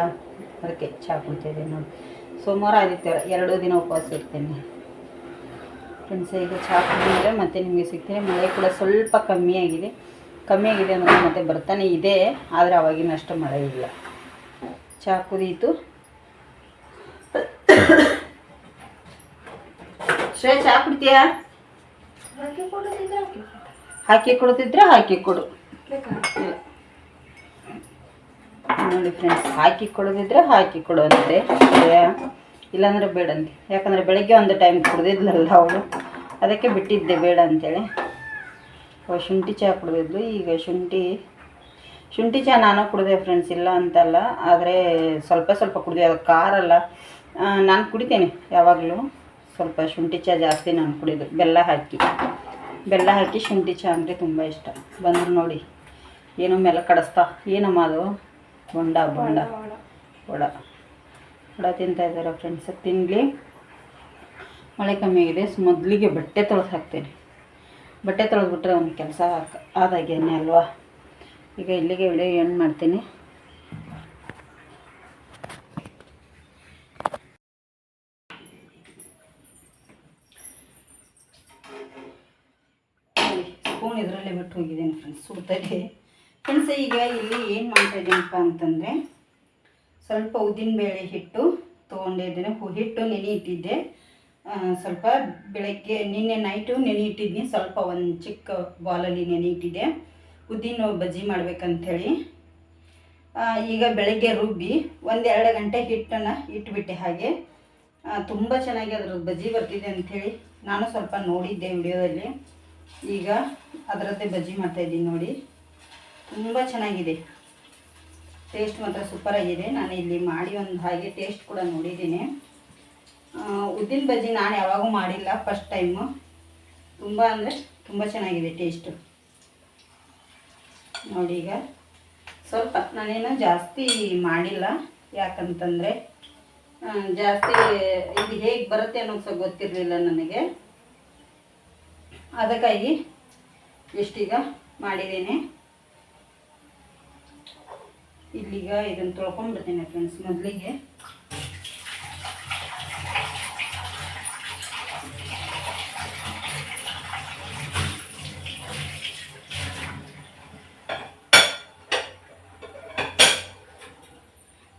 ಅದಕ್ಕೆ ಚಹಾ ಕುಡಿತಿದ್ದೀನಿ ನೋಡಿ. ಸೋಮವಾರ ಆದಿತ್ಯವಾರ ಎರಡೂ ದಿನ ಉಪವಾಸ ಇರ್ತೀನಿ ಫ್ರೆಂಡ್ಸ್ ಈಗ ಚಹಾ ಕುಡಿದ್ರೆ ಮತ್ತೆ ನಿಮಗೆ ಸಿಗ್ತೀನಿ. ಮಳೆ ಕೂಡ ಸ್ವಲ್ಪ ಕಮ್ಮಿ ಆಗಿದೆ. ಕಮ್ಮಿ ಆಗಿದೆ ಅಂದರೆ ಮತ್ತೆ ಬರ್ತಾನೆ ಇದೆ ಆದರೆ ಅವಾಗಿನಷ್ಟು ಮಳೆ ಇಲ್ಲ. ಚಹಾ ಕುದೀತು. ಶ್ರೇ ಚಹಾ ಕುಡ್ತೀಯಾ? ಹಾಕಿ ಕೊಡುತ್ತಿದ್ರೆ ಹಾಕಿ ಕೊಡು. ಇಲ್ಲ. ನೋಡಿ ಫ್ರೆಂಡ್ಸ್ ಹಾಕಿಕೊಳ್ಳೋದಿದ್ರೆ ಕೊಡೋದಿದ್ರೆ ಹಾಕಿ ಕೊಡು ಅಂತೆ ಶ್ರೇಯ ಇಲ್ಲಾಂದ್ರೆ ಬೇಡ ಅಂತೆ. ಯಾಕಂದರೆ ಬೆಳಗ್ಗೆ ಒಂದು ಟೈಮ್ ಕುಡ್ದಿದ್ಲಲ್ಲ ಅವಳು. ಅದಕ್ಕೆ ಬಿಟ್ಟಿದ್ದೆ ಬೇಡ ಅಂತೇಳಿ. ಶುಂಠಿ ಚಹಾ ಕುಡಿದಿದ್ಲು, ಈಗ ಶುಂಠಿ ಶುಂಠಿ ಚಹಾ ನಾನು ಕುಡಿದೆ ಫ್ರೆಂಡ್ಸ್ ಇಲ್ಲ ಅಂತಲ್ಲ, ಆದರೆ ಸ್ವಲ್ಪ ಸ್ವಲ್ಪ ಕುಡಿದೆ, ಅದು ಖಾರಲ್ಲ ನಾನು ಕುಡಿತೇನೆ ಯಾವಾಗಲೂ. ಸ್ವಲ್ಪ ಶುಂಠಿ ಚಹಾ ಜಾಸ್ತಿ ನಾನು ಕುಡಿದು, ಬೆಲ್ಲ ಹಾಕಿ. ಬೆಲ್ಲ ಹಾಕಿ ಶುಂಠಿ ಚಹಾ ಅಂದರೆ ತುಂಬ ಇಷ್ಟ. ಬಂದರು ನೋಡಿ, ಏನೋ ಮೇಲೆ ಕಡಿಸ್ತಾ ಏನಮ್ಮ ಅದು? ಬೊಂಡ ಬೊಂಡ. ವಡ. ವಡ ತಿಂತಾ ಇದ್ದಾರೆ ಫ್ರೆಂಡ್ಸ್ ತಿನ್ನಲಿ ಮಳೆ ಕಮ್ಮಿ ಆಗಿದೆ. ಮೊದಲಿಗೆ ಬಟ್ಟೆ ತೊಳೆದು ಹಾಕ್ತೇನೆ. ಬಟ್ಟೆ ತೊಳೆದ್ಬಿಟ್ರೆ ಒಂದು ಕೆಲಸ ಆದಾಗೇನೆ ಅಲ್ವಾ? ಈಗ ಇಲ್ಲಿಗೆ ವಿಡಿಯೋ ಎಂಡ್ ಮಾಡ್ತೀನಿ? ಸ್ಪೂನ್ ಇದರಲ್ಲೇ ಬಿಟ್ಟು ಹೋಗಿದ್ದೀನಿ ಫ್ರೆಂಡ್ಸ್ ಸುಡ್ತಾರೆ ಫ್ರೆಂಡ್ಸ್ ಈಗ ಇಲ್ಲಿ ಏನು ಮಾಡ್ತಾ ಇದ್ದೀನಪ್ಪ ಅಂತಂದರೆ ಸ್ವಲ್ಪ ಉದ್ದಿನಬೇಳೆ ಹಿಟ್ಟು ತೊಗೊಂಡಿದ್ದೀನಿ ಹಿಟ್ಟು ನೆನೆ ಇಟ್ಟಿದ್ದೆ. ಸ್ವಲ್ಪ ಬೆಳಗ್ಗೆ ನಿನ್ನೆ ನೈಟು ನೆನೆ ಇಟ್ಟಿದ್ದೀನಿ ಸ್ವಲ್ಪ ಒಂದು ಚಿಕ್ಕ ಬಾಲಲ್ಲಿ ನೆನೆ ಇಟ್ಟಿದ್ದೆ. ಉದ್ದಿನ ಬಜ್ಜಿ ಮಾಡ್ಬೇಕಂಥೇಳಿ ಈಗ ಬೆಳಗ್ಗೆ ರುಬ್ಬಿ ಒಂದೆರಡು ಗಂಟೆ ಹಿಟ್ಟನ್ನು ಇಟ್ಬಿಟ್ಟೆ ಹಾಗೆ. ತುಂಬ ಚೆನ್ನಾಗಿ ಅದ್ರ ಬಜ್ಜಿ ಬರ್ತಿದೆ ಅಂಥೇಳಿ ನಾನು ಸ್ವಲ್ಪ ನೋಡಿದ್ದೆ ವಿಡಿಯೋದಲ್ಲಿ. ಈಗ ಅದರದ್ದೇ ಬಜ್ಜಿ ಮಾಡ್ತಾಯಿದ್ದೀನಿ ನೋಡಿ. ತುಂಬ ಚೆನ್ನಾಗಿದೆ. ಟೇಸ್ಟ್ ಮಾತ್ರ ಸೂಪರ್ ಆಗಿದೆ ನಾನು ಇಲ್ಲಿ ಮಾಡಿ ಒಂದು ಹಾಗೆ ಟೇಸ್ಟ್ ಕೂಡ ನೋಡಿದ್ದೀನಿ. ಉದ್ದಿನ ಬಜ್ಜಿ ನಾನು ಯಾವಾಗೂ ಮಾಡಿಲ್ಲ ಫಸ್ಟ್ ಟೈಮು ತುಂಬ ಅಂದರೆ ತುಂಬ ಚೆನ್ನಾಗಿದೆ ಟೇಸ್ಟು ನೋಡಿ ಈಗ. ಸ್ವಲ್ಪ ನಾನೇನು ಜಾಸ್ತಿ ಮಾಡಿಲ್ಲ. ಯಾಕಂತಂದರೆ ಜಾಸ್ತಿ ಇದು ಹೇಗೆ ಬರುತ್ತೆ ಅನ್ನೋದು ಸ್ವಲ್ಪ ಗೊತ್ತಿರಲಿಲ್ಲ ನನಗೆ. ಅದಕ್ಕಾಗಿ ಎಷ್ಟೀಗ ಮಾಡಿದ್ದೀನಿ. ಇಲ್ಲಿಗ ಇದನ್ನು ತೊಳ್ಕೊಂಡ್ಬಿಡ್ತೀನಿ ಫ್ರೆಂಡ್ಸ್ ಮೊದಲಿಗೆ.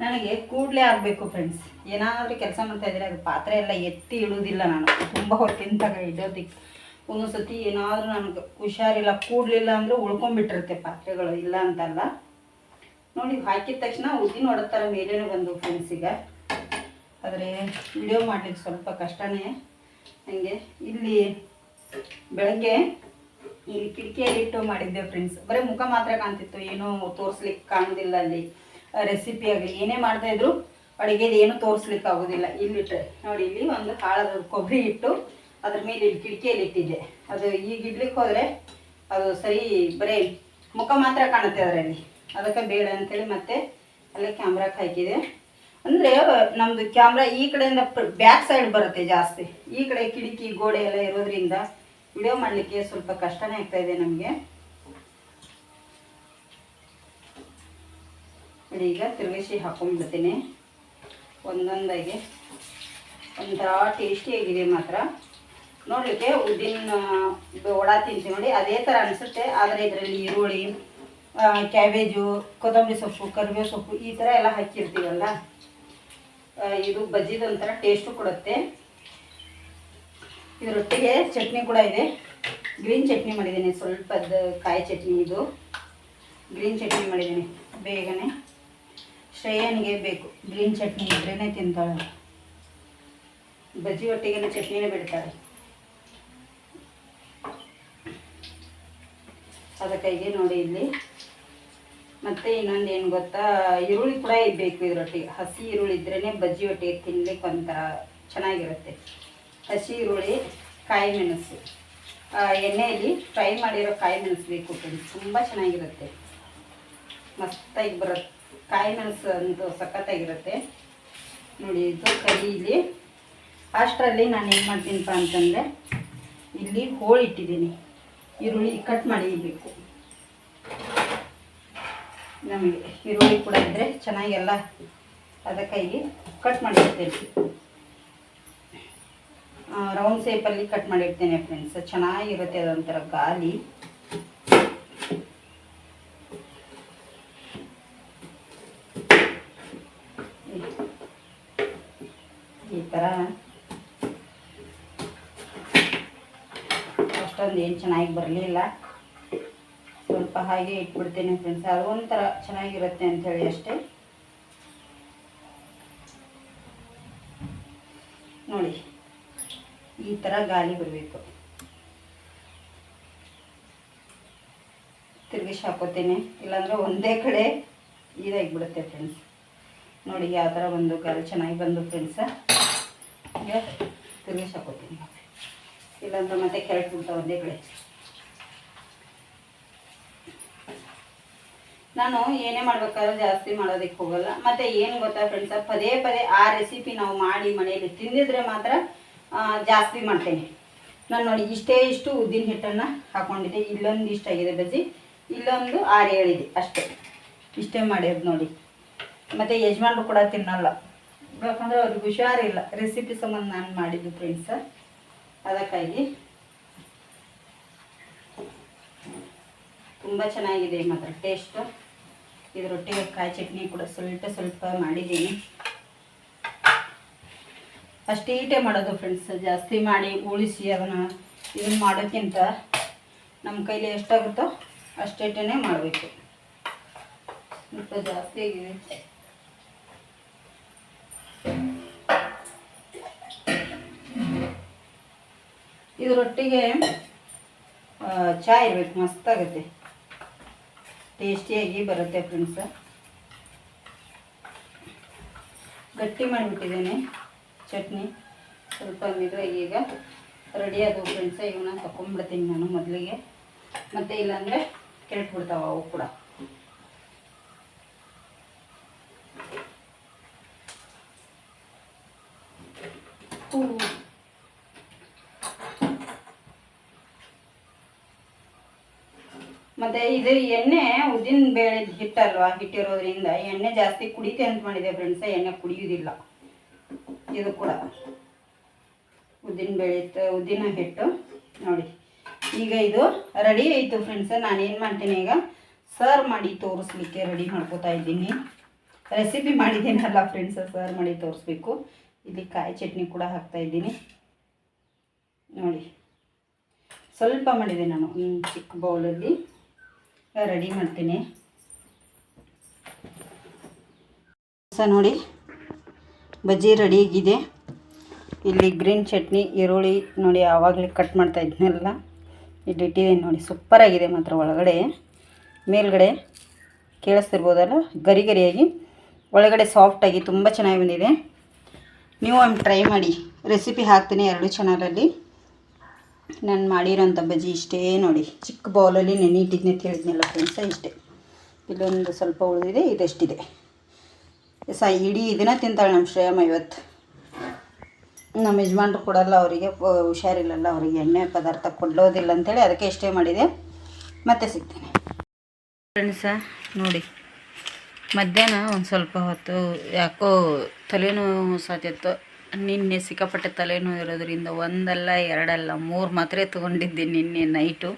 ನನಗೆ ಕೂಡಲೇ ಆಗಬೇಕು ಫ್ರೆಂಡ್ಸ್ ಏನಾದರೂ ಕೆಲಸ ಮಾಡ್ತಾ ಇದ್ರೆ ಅದು ಪಾತ್ರೆ ಎಲ್ಲ ಎತ್ತಿ ಇಡೋದಿಲ್ಲ ನಾನು. ತುಂಬ ಹೊತ್ತಿನ ತಗ ಇಡೋದಕ್ಕೆ ಒಂದೊಂದು ಸತಿ ಏನಾದರೂ ನನಗೆ ಹುಷಾರಿಲ್ಲ, ಕೂಡಲಿಲ್ಲ ಅಂದರೆ ಉಳ್ಕೊಂಡ್ಬಿಟ್ಟಿರುತ್ತೆ ಪಾತ್ರೆಗಳು, ಇಲ್ಲ ಅಂತಲ್ಲ. ನೋಡಿ ಹಾಕಿದ ತಕ್ಷಣ ಉದ್ದಿನ ಥರ ಮೇಲೇನೆ ಬಂದು ಫ್ರೆಂಡ್ಸ್ ಈಗ. ಆದರೆ ವಿಡಿಯೋ ಮಾಡ್ಲಿಕ್ಕೆ ಸ್ವಲ್ಪ ಕಷ್ಟನೇ. ಹಂಗೆ ಇಲ್ಲಿ ಬೆಳಗ್ಗೆ ಇಲ್ಲಿ ಕಿಟಕಿಯಲ್ಲಿ ಇಟ್ಟು ಮಾಡಿದ್ದೆ ಫ್ರೆಂಡ್ಸ್ ಬರೀ ಮುಖ ಮಾತ್ರ ಕಾಣ್ತಿತ್ತು, ಏನೂ ತೋರಿಸ್ಲಿಕ್ಕೆ ಕಾಣೋದಿಲ್ಲ ಅಲ್ಲಿ. ರೆಸಿಪಿ ಆಗಲಿ, ಏನೇ ಮಾಡ್ತಾ ಇದ್ರು ಅಡುಗೆದು ಏನು ತೋರಿಸ್ಲಿಕ್ಕೆ ಆಗೋದಿಲ್ಲ. ಇಲ್ಲಿಟ್ರೆ ನೋಡಿ, ಇಲ್ಲಿ ಒಂದು ಹಾಳದ ಕೊಬ್ಬರಿ ಇಟ್ಟು ಅದ್ರ ಮೇಲೆ ಇಲ್ಲಿ ಕಿಟಕಿಯಲ್ಲಿ ಇಟ್ಟಿದ್ದೆ. ಅದು ಈಗ ಇಡ್ಲಿಕ್ಕೆ ಹೋದರೆ ಅದು ಸರಿ ಬರೀ ಮುಖ ಮಾತ್ರ ಕಾಣುತ್ತೆ ಅದರಲ್ಲಿ. ಅದಕ್ಕೆ ಬೇಡ ಅಂತೇಳಿ ಮತ್ತೆ ಅಲ್ಲೇ ಕ್ಯಾಮ್ರಾಕ್ಕೆ ಹಾಕಿದೆ. ಅಂದರೆ ನಮ್ಮದು ಕ್ಯಾಮ್ರಾ ಈ ಕಡೆಯಿಂದ ಬ್ಯಾಕ್ ಸೈಡ್ ಬರುತ್ತೆ ಜಾಸ್ತಿ. ಈ ಕಡೆ ಕಿಟಕಿ, ಗೋಡೆ ಎಲ್ಲ ಇರೋದ್ರಿಂದ ವಿಡಿಯೋ ಮಾಡಲಿಕ್ಕೆ ಸ್ವಲ್ಪ ಕಷ್ಟನೇ ಆಗ್ತಾ ಇದೆ ನಮಗೆ. ಈಗ ತಿರುಗಿಸಿ ಹಾಕೊಂಡ್ಬಿಡ್ತೀನಿ. ಒಂದೊಂದಾಗಿ. ಒಂಥರ ಟೇಸ್ಟಿಯಾಗಿದೆ ಮಾತ್ರ. ನೋಡಲಿಕ್ಕೆ ಉದ್ದಿನ ವಡ ತಿಂತೀವಿ ನೋಡಿ, ಅದೇ ಥರ ಅನಿಸುತ್ತೆ. ಆದರೆ ಇದರಲ್ಲಿ ಈರುಳ್ಳಿ ಕ್ಯಾಬೇಜು, ಕೊತ್ತಂಬರಿ ಸೊಪ್ಪು, ಕರಿಬೇವು ಸೊಪ್ಪು ಈ ಥರ ಎಲ್ಲ ಹಾಕಿರ್ತೀವಲ್ಲ? ಇದು ಬಜ್ಜಿದ ಒಂಥರ ಟೇಸ್ಟು ಕೊಡುತ್ತೆ. ಇದರೊಟ್ಟಿಗೆ ಚಟ್ನಿ ಕೂಡ ಇದೆ. ಗ್ರೀನ್ ಚಟ್ನಿ ಮಾಡಿದ್ದೀನಿ. ಸ್ವಲ್ಪ ಕಾಯಿ ಚಟ್ನಿ ಇದು. ಗ್ರೀನ್ ಚಟ್ನಿ ಮಾಡಿದ್ದೀನಿ ಬೇಗನೆ. ಶ್ರೇಯನಿಗೆ ಬೇಕು. ಗ್ರೀನ್ ಚಟ್ನಿ ಇದ್ರೇ ತಿಂತಾಳೆ. ಬಜ್ಜಿ ಒಟ್ಟಿಗೆ ಚಟ್ನಿನೇ ಬಿಡ್ತಾಳೆ. ಅದಕ್ಕಾಗಿ ನೋಡಿ ಇಲ್ಲಿ. ಮತ್ತೆ ಇನ್ನೊಂದು ಏನು ಗೊತ್ತಾ? ಈರುಳ್ಳಿ ಕೂಡ ಇರಬೇಕು ಇದರೊಟ್ಟಿಗೆ. ಹಸಿ ಈರುಳ್ಳಿ ಇದ್ರೇ ಬಜ್ಜಿ ಒಟ್ಟಿಗೆ ತಿನ್ಲಿಕ್ಕೆ ಒಂಥರ ಚೆನ್ನಾಗಿರುತ್ತೆ. ಹಸಿ ಈರುಳ್ಳಿ, ಕಾಯಿ ಮೆಣಸು. ಎಣ್ಣೆಯಲ್ಲಿ ಫ್ರೈ ಮಾಡಿರೋ ಕಾಯಿ ಮೆಣಸು ಬೇಕು ಫ್ರೆಂಡ್ಸ್ ತುಂಬ ಚೆನ್ನಾಗಿರುತ್ತೆ. ಮಸ್ತಾಗಿ ಬರುತ್ತೆ. ಕಾಯಿ ಮೆಣಸು ಅಂತೂ ಸಖತ್ತಾಗಿರುತ್ತೆ. ನೋಡಿ, ಇದು ಇಲ್ಲಿ ಅಷ್ಟರಲ್ಲಿ ನಾನು ಏನು ಮಾಡ್ತೀನಪ್ಪ ಅಂತಂದರೆ, ಇಲ್ಲಿ ಹೋಳಿಟ್ಟಿದ್ದೀನಿ. ಈರುಳ್ಳಿ ಕಟ್ ಮಾಡಿ ಬೇಕು ನಮಗೆ ಈರುಳ್ಳಿ ಕೂಡ ಇದ್ದರೆ ಚೆನ್ನಾಗೆಲ್ಲ ಅದಕ್ಕಾಗಿ ಕಟ್ ಮಾಡಿರ್ತೇನೆ ರೌಂಡ್ ಶೇಪಲ್ಲಿ ಕಟ್ ಮಾಡಿರ್ತೇನೆ ಫ್ರೆಂಡ್ಸ್ ಚೆನ್ನಾಗಿರುತ್ತೆ ಅದೊಂಥರ ಗಾಲಿ ಈ ಥರ ಅಷ್ಟೊಂದು ಏನು ಚೆನ್ನಾಗಿ ಬರಲಿಲ್ಲ. ಹಾಗೆ ಇಟ್ಬಿಡ್ತೀನಿ ಫ್ರೆಂಡ್ಸ್ ಅದು ಒಂಥರ ಚೆನ್ನಾಗಿರುತ್ತೆ ಅಂಥೇಳಿ ಅಷ್ಟೇ. ನೋಡಿ, ಈ ಥರ ಗಾಳಿ ಬರಬೇಕು. ತಿರುಗಿಸಿ ಹಾಕೋತೇನೆ ಇಲ್ಲಾಂದರೆ ಒಂದೇ ಕಡೆ ಇದಾಗಿಬಿಡುತ್ತೆ ಫ್ರೆಂಡ್ಸ್ ನೋಡಿ, ಯಾವ ಥರ ಒಂದು ಗಾಳಿ ಚೆನ್ನಾಗಿ ಬಂದು ಫ್ರೆಂಡ್ಸ ತಿರುಗಿಸಿ ಹಾಕೋತೀನಿ ಇಲ್ಲಾಂದ್ರೆ ಮತ್ತೆ ಕೆರೆಟ್ ಬಿಡ್ತಾವೆ ಒಂದೇ ಕಡೆ. ನಾನು ಏನೇ ಮಾಡ್ಬೇಕಾದ್ರೂ ಜಾಸ್ತಿ ಮಾಡೋದಕ್ಕೆ ಹೋಗಲ್ಲ. ಮತ್ತೆ ಏನು ಗೊತ್ತಾ ಫ್ರೆಂಡ್ಸ ಪದೇ ಪದೇ ಆ ರೆಸಿಪಿ ನಾವು ಮಾಡಿ ಮನೆಯಲ್ಲಿ ತಿಂದಿದ್ರೆ ಮಾತ್ರ ಜಾಸ್ತಿ ಮಾಡ್ತೇನೆ. ನಾನು ನೋಡಿ ಇಷ್ಟೇ ಇಷ್ಟು ಉದ್ದಿನ ಹಿಟ್ಟನ್ನು ಹಾಕೊಂಡಿದ್ದೆ. ಇಲ್ಲೊಂದು ಇಷ್ಟ ಆಗಿದೆ ಬಜ್ಜಿ, ಇಲ್ಲೊಂದು ಆರು ಏಳಿದೆ ಅಷ್ಟೇ. ಇಷ್ಟೇ ಮಾಡಿರೋದು ನೋಡಿ. ಮತ್ತು ಯಜಮಾನ್ರು ಕೂಡ ತಿನ್ನಲ್ಲ. ಯಾಕಂದ್ರೆ ಅವ್ರಿಗೆ ಹುಷಾರಿಲ್ಲ. ರೆಸಿಪಿ ಸಂಬಂಧ ನಾನು ಮಾಡಿದ್ದು ಫ್ರೆಂಡ್ಸ ಅದಕ್ಕಾಗಿ. ತುಂಬ ಚೆನ್ನಾಗಿದೆ ಮಾತ್ರ ಟೇಸ್ಟು ಇದರೊಟ್ಟಿಗೆ ಕಾಯಿ ಚಟ್ನಿ ಕೂಡ ಸ್ವಲ್ಪ ಸ್ವಲ್ಪ ಮಾಡಿದ್ದೀನಿ. ಅಷ್ಟೀಟೇ ಮಾಡೋದು ಫ್ರೆಂಡ್ಸ್ ಜಾಸ್ತಿ ಮಾಡಿ ಉಳಿಸಿ ಅದನ್ನು ಇದನ್ನು ಮಾಡೋಕ್ಕಿಂತ ನಮ್ಮ ಕೈಲಿ ಎಷ್ಟಾಗುತ್ತೋ ಅಷ್ಟೇಟೇ ಮಾಡಬೇಕು. ಸ್ವಲ್ಪ ಜಾಸ್ತಿ ಆಗಿದೆ ಇದರೊಟ್ಟಿಗೆ ರೊಟ್ಟಿಗೆ ಚಹಾ ಇರಬೇಕು ಮಸ್ತಾಗುತ್ತೆ ಟೇಸ್ಟಿಯಾಗಿ ಬರುತ್ತೆ ಫ್ರೆಂಡ್ಸ್. ಗಟ್ಟಿ ಮಾಡಿಬಿಟ್ಟಿದ್ದೇನೆ ಚಟ್ನಿ. ಸ್ವಲ್ಪ ಮಿದುವಾಗಿ ಈಗ ರೆಡಿ ಆದವು ಫ್ರೆಂಡ್ಸ್. ಇವನ್ನ ತಗೊಂಡ್ಬಿಡ್ತೀನಿ ನಾನು ಮೊದಲಿಗೆ. ಮತ್ತು ಇಲ್ಲಾಂದರೆ ಕೆಟ್ಬಿಡ್ತಾವ ಅವು ಕೂಡ. ಮತ್ತೆ ಇದು ಎಣ್ಣೆ ಉದ್ದಿನ ಬೇಳೆ ಹಿಟ್ಟಲ್ವಾ, ಹಿಟ್ಟಿರೋದ್ರಿಂದ ಎಣ್ಣೆ ಜಾಸ್ತಿ ಕುಡಿತೆ ಅಂತ ಮಾಡಿದೆ ಫ್ರೆಂಡ್ಸ್ ಎಣ್ಣೆ ಕುಡಿಯೋದಿಲ್ಲ. ಇದು ಕೂಡ. ಉದ್ದಿನ ಬೇಳೆ ಉದ್ದಿನ ಹಿಟ್ಟು. ನೋಡಿ, ಈಗ ಇದು ರೆಡಿ ಆಯಿತು ಫ್ರೆಂಡ್ಸ್ ನಾನೇನು ಮಾಡ್ತೀನಿ ಈಗ ಸರ್ವ್ ಮಾಡಿ ತೋರಿಸ್ಲಿಕ್ಕೆ ರೆಡಿ ಮಾಡ್ಕೋತಾ ಇದ್ದೀನಿ. ರೆಸಿಪಿ ಮಾಡಿದ್ದೀನಲ್ಲ ಫ್ರೆಂಡ್ಸ್ ಸರ್ವ್ ಮಾಡಿ ತೋರಿಸ್ಬೇಕು. ಇಲ್ಲಿ ಕಾಯಿ ಚಟ್ನಿ ಕೂಡ ಹಾಕ್ತಾ ಇದ್ದೀನಿ. ನೋಡಿ, ಸ್ವಲ್ಪ ಮಾಡಿದೆ ನಾನು ಚಿಕ್ಕ ಬೌಲಲ್ಲಿ ರೆಡಿ ಮಾಡ್ತೀನಿ. ಸ ನೋಡಿ, ಬಜ್ಜಿ ರೆಡಿ ಆಗಿದೆ. ಇಲ್ಲಿ ಗ್ರೀನ್ ಚಟ್ನಿ, ಈರುಳ್ಳಿ ನೋಡಿ ಆವಾಗಲೇ ಕಟ್ ಮಾಡ್ತಾ ಇದ್ನಲ್ಲ. ಇಲ್ಲಿ ಇಟ್ಟಿದ್ದೀನಿ ನೋಡಿ ಸೂಪರಾಗಿದೆ ಮಾತ್ರ ಒಳಗಡೆ. ಮೇಲ್ಗಡೆ ಕೇಳಿಸ್ತಿರ್ಬೋದಲ್ಲ? ಗರಿ ಗರಿಯಾಗಿ. ಒಳಗಡೆ ಸಾಫ್ಟಾಗಿ ತುಂಬ ಚೆನ್ನಾಗಿ ಬಂದಿದೆ. ನೀವು ಒಮ್ಮೆ ಟ್ರೈ ಮಾಡಿ. ರೆಸಿಪಿ ಹಾಕ್ತೀನಿ ಎರಡು ಚಾನಲಲ್ಲಿ ನಾನು ಮಾಡಿರೋಂಥ ಬಜ್ಜಿ ಇಷ್ಟೇ ನೋಡಿ. ಚಿಕ್ಕ ಬೌಲಲ್ಲಿ ನೆನೆ ಅಂತ ಹೇಳಿದ್ನಲ್ಲ ಫ್ರೆಂಡ್ಸ ಇಷ್ಟೇ. ಇಲ್ಲೊಂದು ಸ್ವಲ್ಪ ಉಳಿದಿದೆ, ಇದಷ್ಟಿದೆ. ಸ ಇಡೀ ಇದನ್ನ ತಿಂತಾಳೆ ನಮ್ಮ ಶ್ರೇಯಮ್ಮ ಇವತ್ತು. ನಮ್ಮ ಯಜಮಾನ್ರು ಕೊಡಲ್ಲ ಅವರಿಗೆ ಹುಷಾರಿಲ್ಲಲ್ಲ, ಅವರಿಗೆ ಎಣ್ಣೆ ಪದಾರ್ಥ ಕೊಡೋದಿಲ್ಲ ಅಂತೇಳಿ ಅದಕ್ಕೆ ಇಷ್ಟೇ ಮಾಡಿದೆ. ಮತ್ತೆ ಸಿಗ್ತೀನಿ. ಫ್ರೆಂಡ್ಸ ನೋಡಿ. ಮಧ್ಯಾಹ್ನ ಒಂದು ಸ್ವಲ್ಪ ಹೊತ್ತು ಯಾಕೋ ತಲೆನೋವು ಸಾತಿತ್ತು. ನಿನ್ನೆ ಸಿಕ್ಕಾಪಟ್ಟೆ ತಲೆನೋವು ಇರೋದ್ರಿಂದ ಒಂದಲ್ಲ, ಎರಡಲ್ಲ, ಮೂರು ಮಾತ್ರೆ ತೊಗೊಂಡಿದ್ದೆ ನಿನ್ನೆ ನೈಟು.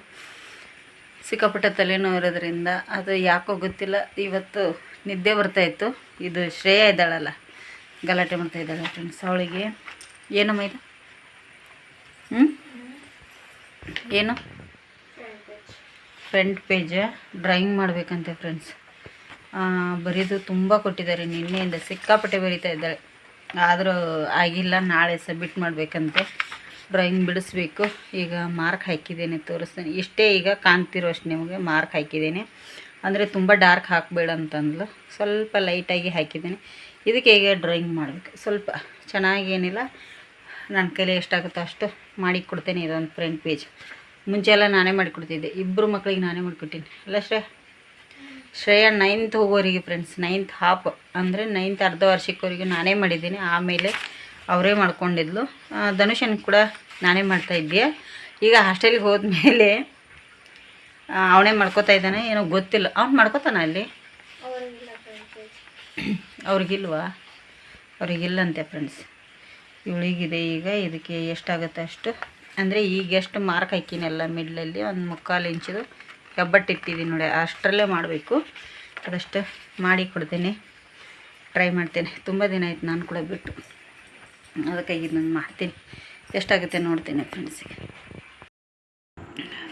ಸಿಕ್ಕಾಪಟ್ಟೆ ತಲೆನೋವು ಇರೋದ್ರಿಂದ ಅದು ಯಾಕೋ ಗೊತ್ತಿಲ್ಲ, ಇವತ್ತು ನಿದ್ದೆ ಬರ್ತಾಯಿತ್ತು ಇದು ಶ್ರೇಯ ಇದ್ದಾಳಲ್ಲ, ಗಲಾಟೆ ಮಾಡ್ತಾ ಇದ್ದಾಳೆ ಫ್ರೆಂಡ್ಸ್ ಅವಳಿಗೆ. ಏನಮ್ಮ ಇದು ಹ್ಞೂ ಏನು? ಫ್ರಂಟ್ ಪೇಜ ಡ್ರಾಯಿಂಗ್ ಮಾಡಬೇಕಂತೆ ಫ್ರೆಂಡ್ಸ್ ಬರೀದು ತುಂಬ ಕೊಟ್ಟಿದ್ದಾರೆ ನಿನ್ನೆಯಿಂದ, ಸಿಕ್ಕಾಪಟ್ಟೆ ಬರಿತಾ ಇದ್ದಾಳೆ. ಆದರೂ ಆಗಿಲ್ಲ, ನಾಳೆ ಸಬ್ಮಿಟ್ ಮಾಡಬೇಕಂತೆ. ಡ್ರಾಯಿಂಗ್ ಬಿಡಿಸ್ಬೇಕು. ಈಗ ಮಾರ್ಕ್ ಹಾಕಿದ್ದೇನೆ, ತೋರಿಸ್ತೇನೆ. ಇಷ್ಟೇ ಈಗ ಕಾಣ್ತಿರೋ ಅಷ್ಟು ನಿಮಗೆ ಮಾರ್ಕ್ ಹಾಕಿದ್ದೇನೆ. ಅಂದರೆ ತುಂಬ ಡಾರ್ಕ್ ಹಾಕಬೇಡ ಅಂತಂದ್ಲು. ಸ್ವಲ್ಪ ಲೈಟಾಗಿ ಹಾಕಿದ್ದೇನೆ. ಇದಕ್ಕೆ ಈಗ ಡ್ರಾಯಿಂಗ್ ಮಾಡಬೇಕು. ಸ್ವಲ್ಪ ಚೆನ್ನಾಗೇನಿಲ್ಲ ನನ್ನ ಕೈಲಿ ಎಷ್ಟಾಗುತ್ತೋ ಅಷ್ಟು ಮಾಡಿ ಕೊಡ್ತೇನೆ ಇದೊಂದು ಫ್ರಂಟ್ ಪೇಜ್ ಮುಂಚೆ ಎಲ್ಲ ನಾನೇ ಮಾಡಿಕೊಡ್ತಿದ್ದೆ. ಇಬ್ಬರು ಮಕ್ಕಳಿಗೆ ನಾನೇ ಮಾಡಿಕೊಟ್ಟೀನಿ. ಅಲ್ಲ ಶ್ರೇಯ ನೈನ್ತ್ ಹೋಗೋರಿಗೆ ಫ್ರೆಂಡ್ಸ್ ನೈನ್ತ್ ಹಾಫ್ ಅಂದರೆ ನೈನ್ತ್ ಅರ್ಧ ವರ್ಷಕ್ಕವರಿಗೆ ನಾನೇ ಮಾಡಿದ್ದೀನಿ. ಆಮೇಲೆ ಅವರೇ ಮಾಡ್ಕೊಂಡಿದ್ಲು. ಧನುಷನ್ ಕೂಡ ನಾನೇ ಮಾಡ್ತಾಯಿದ್ದೆ ಈಗ ಹಾಸ್ಟೆಲಿಗೆ ಹೋದ್ಮೇಲೆ ಅವನೇ ಮಾಡ್ಕೋತಾ ಇದ್ದಾನೆ. ಏನೋ ಗೊತ್ತಿಲ್ಲ. ಅವ್ನು ಮಾಡ್ಕೋತಾನ ಅಲ್ಲಿ? ಅವ್ರಿಗಿಲ್ವಾ? ಅವ್ರಿಗಿಲ್ಲಂತೆ ಫ್ರೆಂಡ್ಸ್ ಇವಳಿಗಿದೆ ಈಗ. ಇದಕ್ಕೆ ಎಷ್ಟಾಗುತ್ತೆ ಅಷ್ಟು? ಅಂದರೆ ಈಗ ಎಷ್ಟು ಮಾರ್ಕ್ ಹಾಕಿನಲ್ಲ ಮಿಡ್ಲಲ್ಲಿ ಒಂದು ಮುಕ್ಕಾಲು ಇಂಚಿದು ಹೆಬ್ಬಟ್ಟು ಇಟ್ಟಿದ್ದೀನಿ ನೋಡಿ, ಅಷ್ಟರಲ್ಲೇ ಮಾಡಬೇಕು. ಅದಷ್ಟು ಮಾಡಿ ಕೊಡ್ತೇನೆ. ಟ್ರೈ ಮಾಡ್ತೇನೆ. ತುಂಬ ದಿನ ಆಯ್ತು ನಾನು ಕೂಡ ಬಿಟ್ಟು. ಅದಕ್ಕಾಗಿ ನಾನು ಮಾಡ್ತೀನಿ. ಎಷ್ಟಾಗುತ್ತೆ ನೋಡ್ತೇನೆ ಫ್ರೆಂಡ್ಸಿಗೆ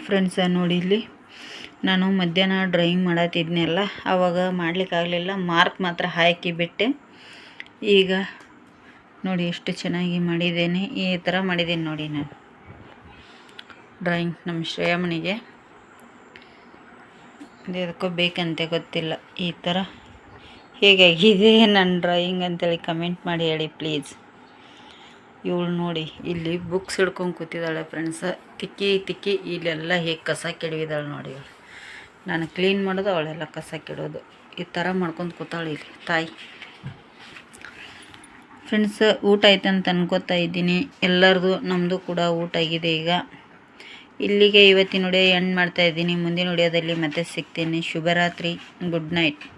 ಫ್ರೆಂಡ್ಸ ನೋಡಿ ಇಲ್ಲಿ ನಾನು ಮಧ್ಯಾಹ್ನ ಡ್ರಾಯಿಂಗ್ ಮಾಡತ್ತಿದ್ನೆಲ್ಲ ಆವಾಗ ಮಾಡಲಿಕ್ಕಾಗಲಿಲ್ಲ ಮಾರ್ಕ್ ಮಾತ್ರ ಹಾಕಿ ಬಿಟ್ಟೆ. ಈಗ ನೋಡಿ ಎಷ್ಟು ಚೆನ್ನಾಗಿ ಮಾಡಿದ್ದೇನೆ. ಈ ಥರ ಮಾಡಿದ್ದೀನಿ ನೋಡಿ ನಾನು. ಡ್ರಾಯಿಂಗ್ ನಮ್ಮ ಶ್ರೇಯಮ್ಮನಿಗೆ. ಇದು ಎದಕ್ಕೋ ಬೇಕಂತೆ ಗೊತ್ತಿಲ್ಲ. ಈ ಥರ ಹೇಗಾಗಿದೆ ನನ್ನ ಡ್ರಾಯಿಂಗ್ ಅಂತೇಳಿ ಕಮೆಂಟ್ ಮಾಡಿ ಹೇಳಿ ಪ್ಲೀಸ್ ಇವಳು ನೋಡಿ, ಇಲ್ಲಿ ಬುಕ್ಸ್ ಹಿಡ್ಕೊಂಡು ಕೂತಿದ್ದಾಳೆ ಫ್ರೆಂಡ್ಸ ತಿಕ್ಕಿ ತಿಕ್ಕಿ ಇಲ್ಲೆಲ್ಲ ಹೇಗೆ ಕಸ ಕೆಡವಿದಾಳೆ ನೋಡಿ ಇವಳು. ನಾನು ಕ್ಲೀನ್ ಮಾಡೋದು, ಅವಳೆಲ್ಲ ಕಸ ಕೆಡೋದು. ಈ ಥರ ಮಾಡ್ಕೊಂಡು ಕೂತಾಳೆ ಇಲ್ಲಿ, ತಾಯಿ. ಫ್ರೆಂಡ್ಸ್ ಊಟ ಆಯ್ತು ಅಂತ ಅನ್ಕೋತಾ ಇದ್ದೀನಿ. ಎಲ್ಲರದು ನಮ್ಮದು ಕೂಡ ಊಟ ಆಗಿದೆ ಈಗ. ಇಲ್ಲಿಗೆ ಇವತ್ತಿನ ವಿಡಿಯೋ ಎಂಡ್ ಮಾಡ್ತಾ ಇದ್ದೀನಿ. ಮುಂದಿನ ವಿಡಿಯೋದಲ್ಲಿ ಮತ್ತೆ ಸಿಗ್ತೀನಿ. ಶುಭರಾತ್ರಿ. Good night